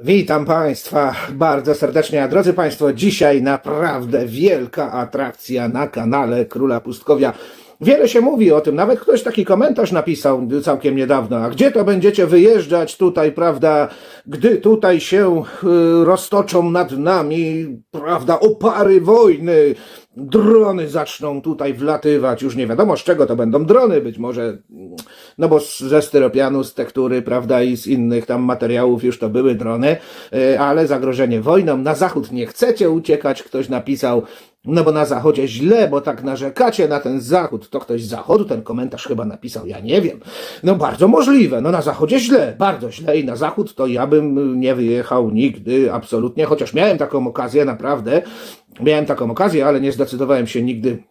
Witam Państwa bardzo serdecznie. A drodzy Państwo, dzisiaj naprawdę wielka atrakcja na kanale Króla Pustkowia. Wiele się mówi o tym, nawet ktoś taki komentarz napisał całkiem niedawno. A gdzie to będziecie wyjeżdżać tutaj, prawda, gdy tutaj się y, roztoczą nad nami, prawda, opary wojny, drony zaczną tutaj wlatywać. Już nie wiadomo z czego to będą drony, być może, no bo ze styropianu, z tektury, prawda, i z innych tam materiałów już to były drony, y, ale zagrożenie wojną. Na zachód nie chcecie uciekać, ktoś napisał, no bo na zachodzie źle, bo tak narzekacie na ten zachód. To ktoś z zachodu ten komentarz chyba napisał, ja nie wiem. No bardzo możliwe, no na zachodzie źle, bardzo źle i na zachód to ja bym nie wyjechał nigdy, absolutnie, chociaż miałem taką okazję, naprawdę, miałem taką okazję, ale nie zdecydowałem się nigdy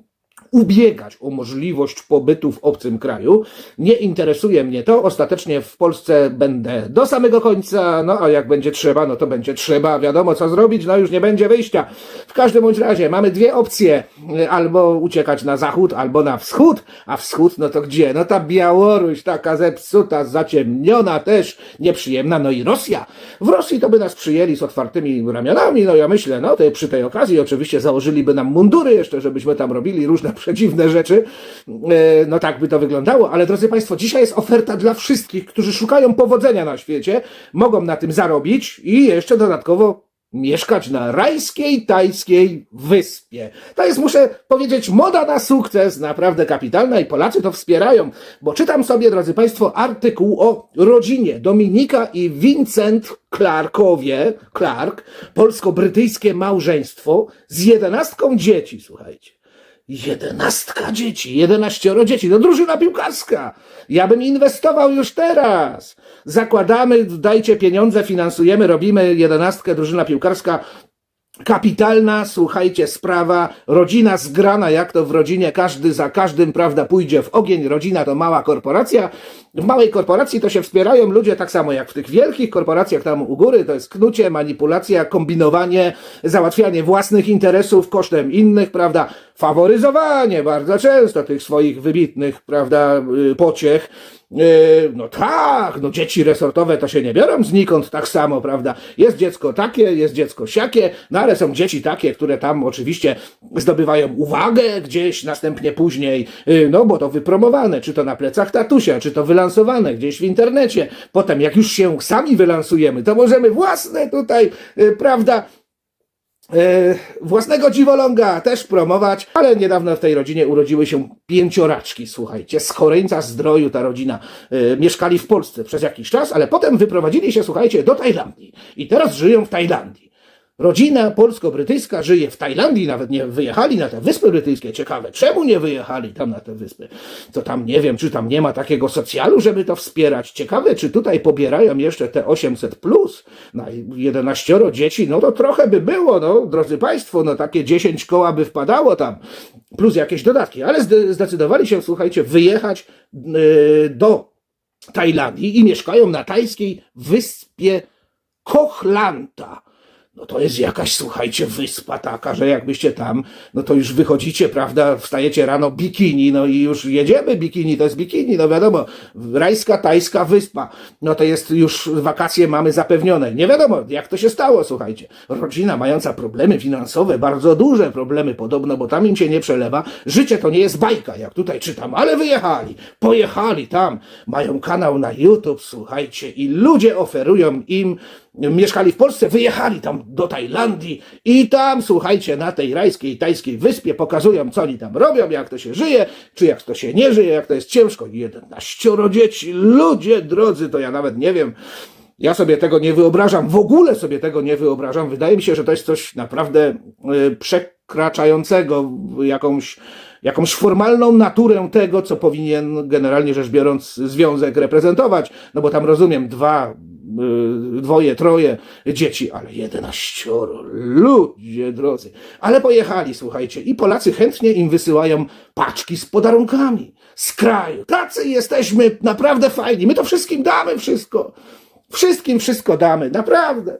ubiegać o możliwość pobytu w obcym kraju. Nie interesuje mnie to. Ostatecznie w Polsce będę do samego końca. No a jak będzie trzeba, no to będzie trzeba. Wiadomo co zrobić, no już nie będzie wyjścia. W każdym bądź razie mamy dwie opcje. Albo uciekać na zachód, albo na wschód. A wschód, no to gdzie? No ta Białoruś, taka zepsuta, zaciemniona też, nieprzyjemna. No i Rosja. W Rosji to by nas przyjęli z otwartymi ramionami. No ja myślę, no to przy tej okazji oczywiście założyliby nam mundury jeszcze, żebyśmy tam robili różne przedziwne rzeczy. E, No tak by to wyglądało, ale drodzy Państwo, dzisiaj jest oferta dla wszystkich, którzy szukają powodzenia na świecie, mogą na tym zarobić i jeszcze dodatkowo mieszkać na rajskiej, tajskiej wyspie. To jest, muszę powiedzieć, moda na sukces, naprawdę kapitalna i Polacy to wspierają, bo czytam sobie, drodzy Państwo, artykuł o rodzinie Dominika i Vincent Clarkowie, Clark, polsko-brytyjskie małżeństwo z jedenastką dzieci, słuchajcie. Jedenastka dzieci, jedenaścioro dzieci, no drużyna piłkarska. Ja bym inwestował już teraz. Zakładamy, dajcie pieniądze, finansujemy, robimy jedenastkę, drużyna piłkarska. Kapitalna, słuchajcie, sprawa, rodzina zgrana, jak to w rodzinie, każdy za każdym, prawda, pójdzie w ogień, rodzina to mała korporacja, w małej korporacji to się wspierają ludzie tak samo jak w tych wielkich korporacjach tam u góry, to jest knucie, manipulacja, kombinowanie, załatwianie własnych interesów kosztem innych, prawda, faworyzowanie bardzo często tych swoich wybitnych, prawda, y, pociech, No tak, no dzieci resortowe to się nie biorą znikąd tak samo, prawda? Jest dziecko takie, jest dziecko siakie, no ale są dzieci takie, które tam oczywiście zdobywają uwagę gdzieś, następnie później, yy, no bo to wypromowane, czy to na plecach tatusia, czy to wylansowane gdzieś w internecie. Potem jak już się sami wylansujemy, to możemy własne tutaj, yy, prawda, własnego dziwoląga też promować, ale niedawno w tej rodzinie urodziły się pięcioraczki, słuchajcie, z Choreńca Zdroju ta rodzina e, mieszkali w Polsce przez jakiś czas, ale potem wyprowadzili się, słuchajcie, do Tajlandii i teraz żyją w Tajlandii. Rodzina polsko-brytyjska żyje w Tajlandii, nawet nie wyjechali na te wyspy brytyjskie. Ciekawe, czemu nie wyjechali tam na te wyspy? To tam nie wiem, czy tam nie ma takiego socjalu, żeby to wspierać. Ciekawe, czy tutaj pobierają jeszcze te 800 plus na 11 dzieci. No to trochę by było, no, drodzy Państwo, no takie 10 koła by wpadało tam, plus jakieś dodatki. Ale zde- zdecydowali się, słuchajcie, wyjechać yy, do Tajlandii i mieszkają na tajskiej wyspie Kochlanta. No to jest jakaś, słuchajcie, wyspa taka, że jakbyście tam, no to już wychodzicie, prawda, wstajecie rano bikini, no i już jedziemy bikini, to jest bikini, no wiadomo, rajska, tajska wyspa, no to jest już wakacje mamy zapewnione. Nie wiadomo, jak to się stało, słuchajcie. Rodzina mająca problemy finansowe, bardzo duże problemy podobno, bo tam im się nie przelewa. Życie to nie jest bajka, jak tutaj czytam, ale wyjechali, pojechali tam, mają kanał na YouTube, słuchajcie, i ludzie oferują im mieszkali w Polsce, wyjechali tam do Tajlandii i tam, słuchajcie, na tej rajskiej, tajskiej wyspie pokazują, co oni tam robią, jak to się żyje, czy jak to się nie żyje, jak to jest ciężko. Jedenaścioro dzieci, ludzie drodzy, to ja nawet nie wiem, ja sobie tego nie wyobrażam, w ogóle sobie tego nie wyobrażam. Wydaje mi się, że to jest coś naprawdę y, przekraczającego jakąś, jakąś formalną naturę tego, co powinien generalnie rzecz biorąc związek reprezentować. No bo tam rozumiem, dwa, dwoje, troje dzieci, ale jedenaścioro, ludzie drodzy. Ale pojechali, słuchajcie, i Polacy chętnie im wysyłają paczki z podarunkami z kraju. Tacy jesteśmy, naprawdę fajni, my to wszystkim damy wszystko. Wszystkim wszystko damy, naprawdę.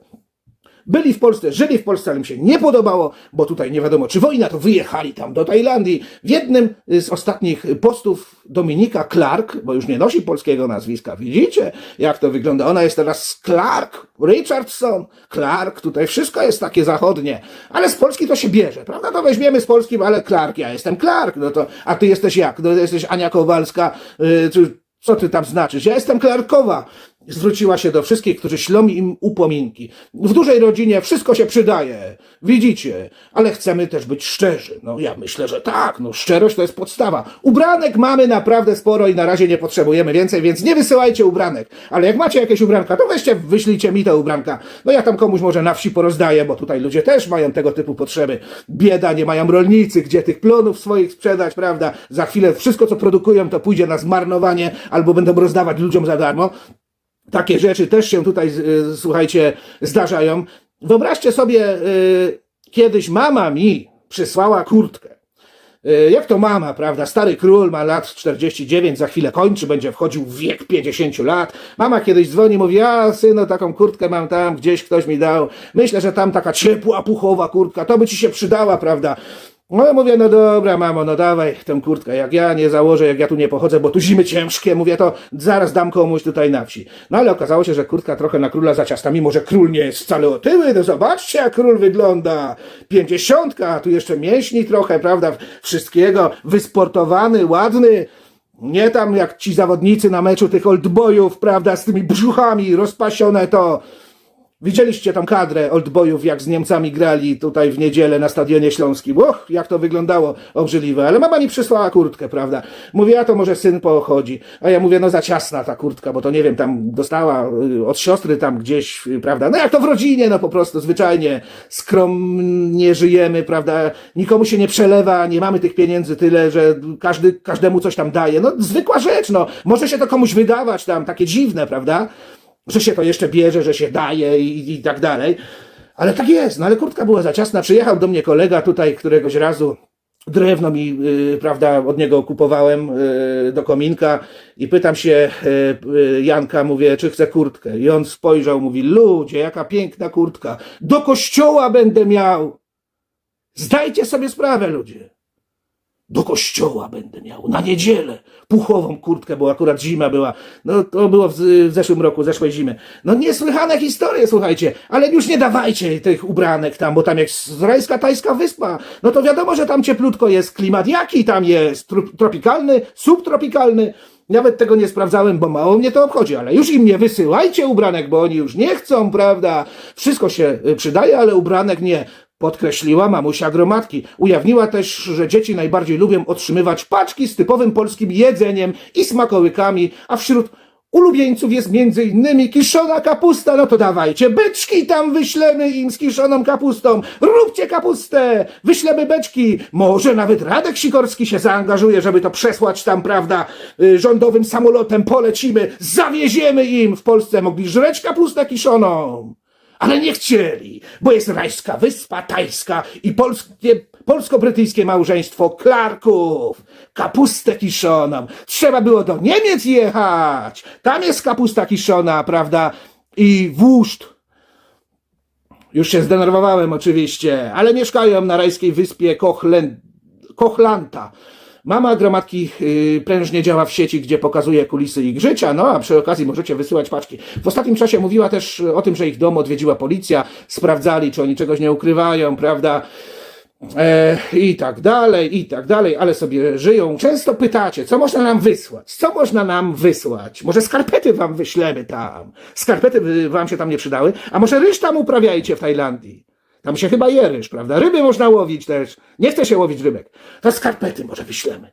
Byli w Polsce, żyli w Polsce, ale im się nie podobało, bo tutaj nie wiadomo, czy wojna, to wyjechali tam do Tajlandii. W jednym z ostatnich postów Dominika Clark, bo już nie nosi polskiego nazwiska, widzicie, jak to wygląda? Ona jest teraz Clark, Richardson, Clark, tutaj wszystko jest takie zachodnie, ale z Polski to się bierze, prawda? To weźmiemy z polskim, ale Clark, ja jestem Clark, no to, a ty jesteś jak? No jesteś Ania Kowalska, yy, co ty tam znaczysz? Ja jestem Clarkowa. Zwróciła się do wszystkich, którzy ślą im upominki. W dużej rodzinie wszystko się przydaje. Widzicie, ale chcemy też być szczerzy. No ja myślę, że tak, no szczerość to jest podstawa. Ubranek mamy naprawdę sporo i na razie nie potrzebujemy więcej, więc nie wysyłajcie ubranek. Ale jak macie jakieś ubranka, to weźcie, wyślijcie mi te ubranka. No ja tam komuś może na wsi porozdaję, bo tutaj ludzie też mają tego typu potrzeby. Bieda, nie mają rolnicy, gdzie tych plonów swoich sprzedać, prawda? Za chwilę wszystko, co produkują, to pójdzie na zmarnowanie albo będą rozdawać ludziom za darmo. Takie rzeczy też się tutaj, y, słuchajcie, zdarzają. Wyobraźcie sobie, y, kiedyś mama mi przysłała kurtkę. Y, Jak to mama, prawda? Stary król ma lat 49, za chwilę kończy, będzie wchodził w wiek 50 lat. Mama kiedyś dzwoni, mówi, a syno, taką kurtkę mam tam, gdzieś ktoś mi dał. Myślę, że tam taka ciepła, puchowa kurtka, to by ci się przydała, prawda? No mówię, no dobra, mamo, no dawaj tę kurtkę, jak ja nie założę, jak ja tu nie pochodzę, bo tu zimy ciężkie, mówię, to zaraz dam komuś tutaj na wsi. No ale okazało się, że kurtka trochę na króla za ciasta, mimo że król nie jest wcale otyły, no zobaczcie, jak król wygląda. Pięćdziesiątka, tu jeszcze mięśni trochę, prawda, wszystkiego, wysportowany, ładny. Nie tam jak ci zawodnicy na meczu tych oldboyów, prawda, z tymi brzuchami rozpasione to. Widzieliście tą kadrę oldboyów, jak z Niemcami grali tutaj w niedzielę na Stadionie Śląskim. Och, jak to wyglądało obrzydliwe. Ale mama mi przysłała kurtkę, prawda? Mówię, a to może syn pochodzi. A ja mówię, no za ciasna ta kurtka, bo to nie wiem, tam dostała y, od siostry tam gdzieś, y, prawda? No jak to w rodzinie, no po prostu zwyczajnie skromnie żyjemy, prawda? Nikomu się nie przelewa, nie mamy tych pieniędzy tyle, że każdy, każdemu coś tam daje. No zwykła rzecz, no. Może się to komuś wydawać tam, takie dziwne, prawda? Że się to jeszcze bierze, że się daje i, i tak dalej. Ale tak jest, no ale kurtka była za ciasna. Przyjechał do mnie kolega tutaj któregoś razu, drewno mi, y, prawda, od niego kupowałem y, do kominka i pytam się y, Janka, mówię, czy chce kurtkę. I on spojrzał, mówi, ludzie, jaka piękna kurtka. Do kościoła będę miał. Zdajcie sobie sprawę, ludzie. Do kościoła będę miał, na niedzielę, puchową kurtkę, bo akurat zima była. No to było w, w zeszłym roku, zeszłej zimy. No niesłychane historie, słuchajcie, ale już nie dawajcie tych ubranek tam, bo tam jest izraelska tajska wyspa. No to wiadomo, że tam cieplutko jest, klimat jaki tam jest, tro- tropikalny, subtropikalny. Nawet tego nie sprawdzałem, bo mało mnie to obchodzi, ale już im nie wysyłajcie ubranek, bo oni już nie chcą, prawda? Wszystko się y, przydaje, ale ubranek nie. Podkreśliła mamusia gromadki. Ujawniła też, że dzieci najbardziej lubią otrzymywać paczki z typowym polskim jedzeniem i smakołykami, a wśród ulubieńców jest między innymi kiszona kapusta. No to dawajcie, beczki tam wyślemy im z kiszoną kapustą. Róbcie kapustę, wyślemy beczki. Może nawet Radek Sikorski się zaangażuje, żeby to przesłać tam, prawda, y, rządowym samolotem polecimy, zawieziemy im. W Polsce mogli żreć kapustę kiszoną. Ale nie chcieli, bo jest rajska wyspa tajska i polskie, polsko-brytyjskie małżeństwo Clarków. Kapustę kiszoną. Trzeba było do Niemiec jechać. Tam jest kapusta kiszona, prawda? I wóżd. Już się zdenerwowałem oczywiście, ale mieszkają na rajskiej wyspie Kochlen, Kochlanta. Mama gromadki yy, prężnie działa w sieci, gdzie pokazuje kulisy ich życia, no a przy okazji możecie wysyłać paczki. W ostatnim czasie mówiła też o tym, że ich dom odwiedziła policja, sprawdzali, czy oni czegoś nie ukrywają, prawda? E, I tak dalej, i tak dalej, ale sobie żyją. Często pytacie, co można nam wysłać? Co można nam wysłać? Może skarpety wam wyślemy tam? Skarpety by wam się tam nie przydały? A może ryż tam uprawiajcie w Tajlandii? Tam się chyba je ryż, prawda? Ryby można łowić też. Nie chce się łowić rybek. To skarpety może wyślemy.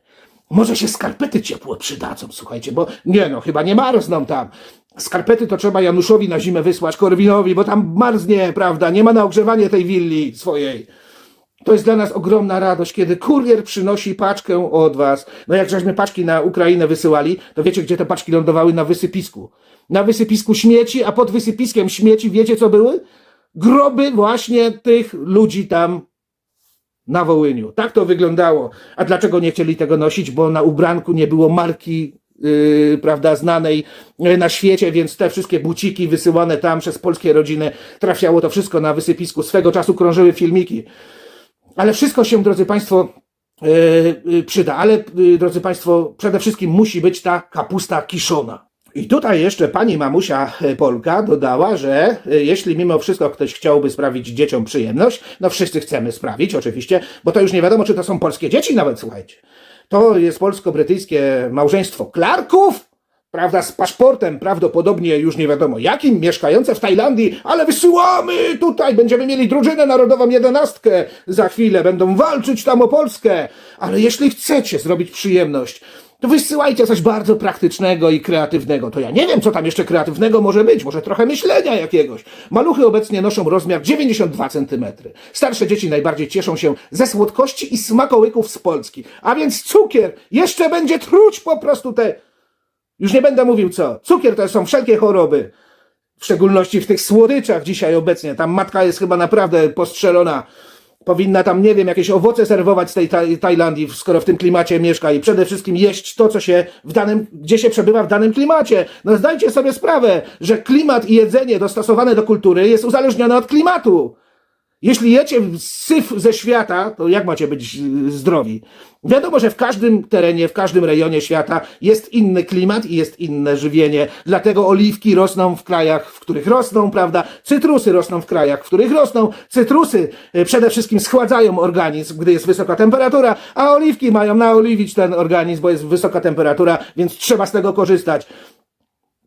Może się skarpety ciepłe przydadzą, słuchajcie, bo nie no, chyba nie marzną tam. Skarpety to trzeba Januszowi na zimę wysłać, Korwinowi, bo tam marznie, prawda? Nie ma na ogrzewanie tej willi swojej. To jest dla nas ogromna radość, kiedy kurier przynosi paczkę od was. No jak żeśmy paczki na Ukrainę wysyłali, to wiecie, gdzie te paczki lądowały? Na wysypisku. Na wysypisku śmieci, a pod wysypiskiem śmieci wiecie, co były? Groby właśnie tych ludzi tam na Wołyniu. Tak to wyglądało. A dlaczego nie chcieli tego nosić? Bo na ubranku nie było marki yy, prawda, znanej yy, na świecie, więc te wszystkie buciki wysyłane tam przez polskie rodziny, trafiało to wszystko na wysypisku. Swego czasu krążyły filmiki. Ale wszystko się, drodzy Państwo, yy, yy, przyda. Ale, yy, drodzy Państwo, przede wszystkim musi być ta kapusta kiszona. I tutaj jeszcze pani mamusia e, Polka dodała, że e, jeśli mimo wszystko ktoś chciałby sprawić dzieciom przyjemność, no wszyscy chcemy sprawić oczywiście, bo to już nie wiadomo, czy to są polskie dzieci nawet, słuchajcie. To jest polsko-brytyjskie małżeństwo Clarków, prawda, z paszportem prawdopodobnie już nie wiadomo jakim, mieszkające w Tajlandii, ale wysyłamy tutaj, będziemy mieli drużynę narodową jedenastkę za chwilę, będą walczyć tam o Polskę, ale jeśli chcecie zrobić przyjemność, to wysyłajcie coś bardzo praktycznego i kreatywnego. To ja nie wiem, co tam jeszcze kreatywnego może być. Może trochę myślenia jakiegoś. Maluchy obecnie noszą rozmiar 92 cm. Starsze dzieci najbardziej cieszą się ze słodkości i smakołyków z Polski. A więc cukier jeszcze będzie truć po prostu te... Już nie będę mówił co. Cukier to są wszelkie choroby. W szczególności w tych słodyczach dzisiaj obecnie. Tam matka jest chyba naprawdę postrzelona. Powinna tam, nie wiem, jakieś owoce serwować z tej taj Tajlandii, skoro w tym klimacie mieszka i przede wszystkim jeść to, co się w danym, gdzie się przebywa w danym klimacie. No zdajcie sobie sprawę, że klimat i jedzenie dostosowane do kultury jest uzależnione od klimatu. Jeśli jecie syf ze świata, to jak macie być y, zdrowi? Wiadomo, że w każdym terenie, w każdym rejonie świata jest inny klimat i jest inne żywienie. Dlatego oliwki rosną w krajach, w których rosną, prawda? Cytrusy rosną w krajach, w których rosną. Cytrusy y, przede wszystkim schładzają organizm, gdy jest wysoka temperatura, a oliwki mają naoliwić ten organizm, bo jest wysoka temperatura, więc trzeba z tego korzystać.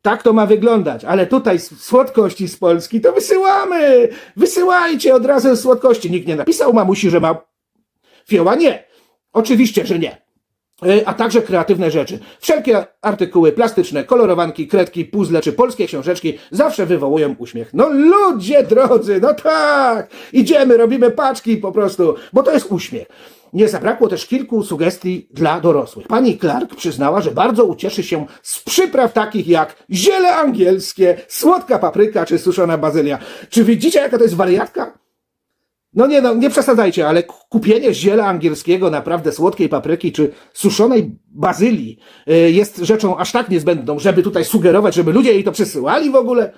Tak to ma wyglądać, ale tutaj słodkości z Polski to wysyłamy! Wysyłajcie od razu słodkości. Nikt nie napisał mamusi, że ma fioła. Nie. Oczywiście, że nie. E, A także kreatywne rzeczy. Wszelkie artykuły plastyczne, kolorowanki, kredki, puzzle czy polskie książeczki zawsze wywołują uśmiech. No ludzie drodzy, no tak! Idziemy, robimy paczki po prostu, bo to jest uśmiech. Nie zabrakło też kilku sugestii dla dorosłych. Pani Clark przyznała, że bardzo ucieszy się z przypraw takich jak ziele angielskie, słodka papryka czy suszona bazylia. Czy widzicie, jaka to jest wariatka? No nie, no, nie przesadzajcie, ale kupienie ziela angielskiego, naprawdę słodkiej papryki czy suszonej bazylii y, jest rzeczą aż tak niezbędną, żeby tutaj sugerować, żeby ludzie jej to przesyłali w ogóle.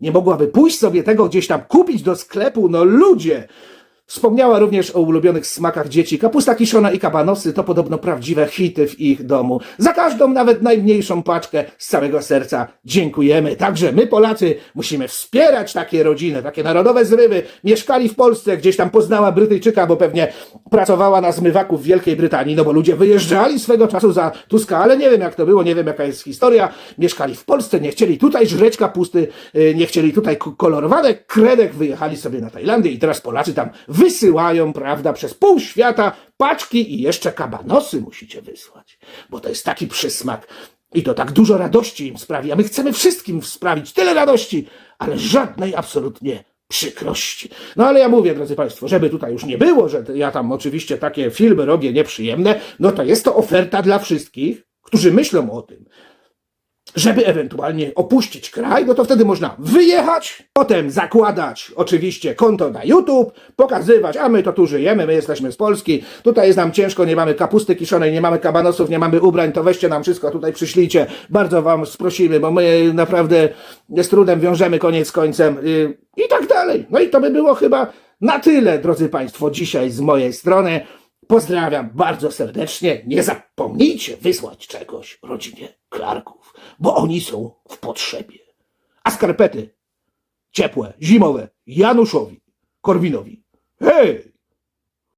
Nie mogłaby pójść sobie tego gdzieś tam kupić do sklepu, no ludzie! Wspomniała również o ulubionych smakach dzieci. Kapusta kiszona i kabanosy to podobno prawdziwe hity w ich domu. Za każdą, nawet najmniejszą paczkę z całego serca dziękujemy. Także my, Polacy, musimy wspierać takie rodziny, takie narodowe zrywy. Mieszkali w Polsce, gdzieś tam poznała Brytyjczyka, bo pewnie pracowała na zmywaku w Wielkiej Brytanii, no bo ludzie wyjeżdżali swego czasu za Tuska, ale nie wiem jak to było, nie wiem jaka jest historia. Mieszkali w Polsce, nie chcieli tutaj żreć kapusty, yy, nie chcieli tutaj k- kolorowanek, kredek, wyjechali sobie na Tajlandię i teraz Polacy tam wysyłają, prawda, przez pół świata paczki i jeszcze kabanosy musicie wysłać, bo to jest taki przysmak. I to tak dużo radości im sprawi, a my chcemy wszystkim sprawić tyle radości, ale żadnej absolutnie przykrości. No ale ja mówię, drodzy Państwo, żeby tutaj już nie było, że ja tam oczywiście takie filmy robię nieprzyjemne, no to jest to oferta dla wszystkich, którzy myślą o tym, żeby ewentualnie opuścić kraj, no to wtedy można wyjechać, potem zakładać oczywiście konto na YouTube, pokazywać, a my to tu żyjemy, my jesteśmy z Polski, tutaj jest nam ciężko, nie mamy kapusty kiszonej, nie mamy kabanosów, nie mamy ubrań, to weźcie nam wszystko tutaj przyślijcie, bardzo wam prosimy, bo my naprawdę z trudem wiążemy koniec z końcem yy, i tak dalej. No i to by było chyba na tyle, drodzy Państwo, dzisiaj z mojej strony. Pozdrawiam bardzo serdecznie. Nie zapomnijcie wysłać czegoś rodzinie Clarków, bo oni są w potrzebie. A skarpety ciepłe, zimowe Januszowi Korwinowi. Hej!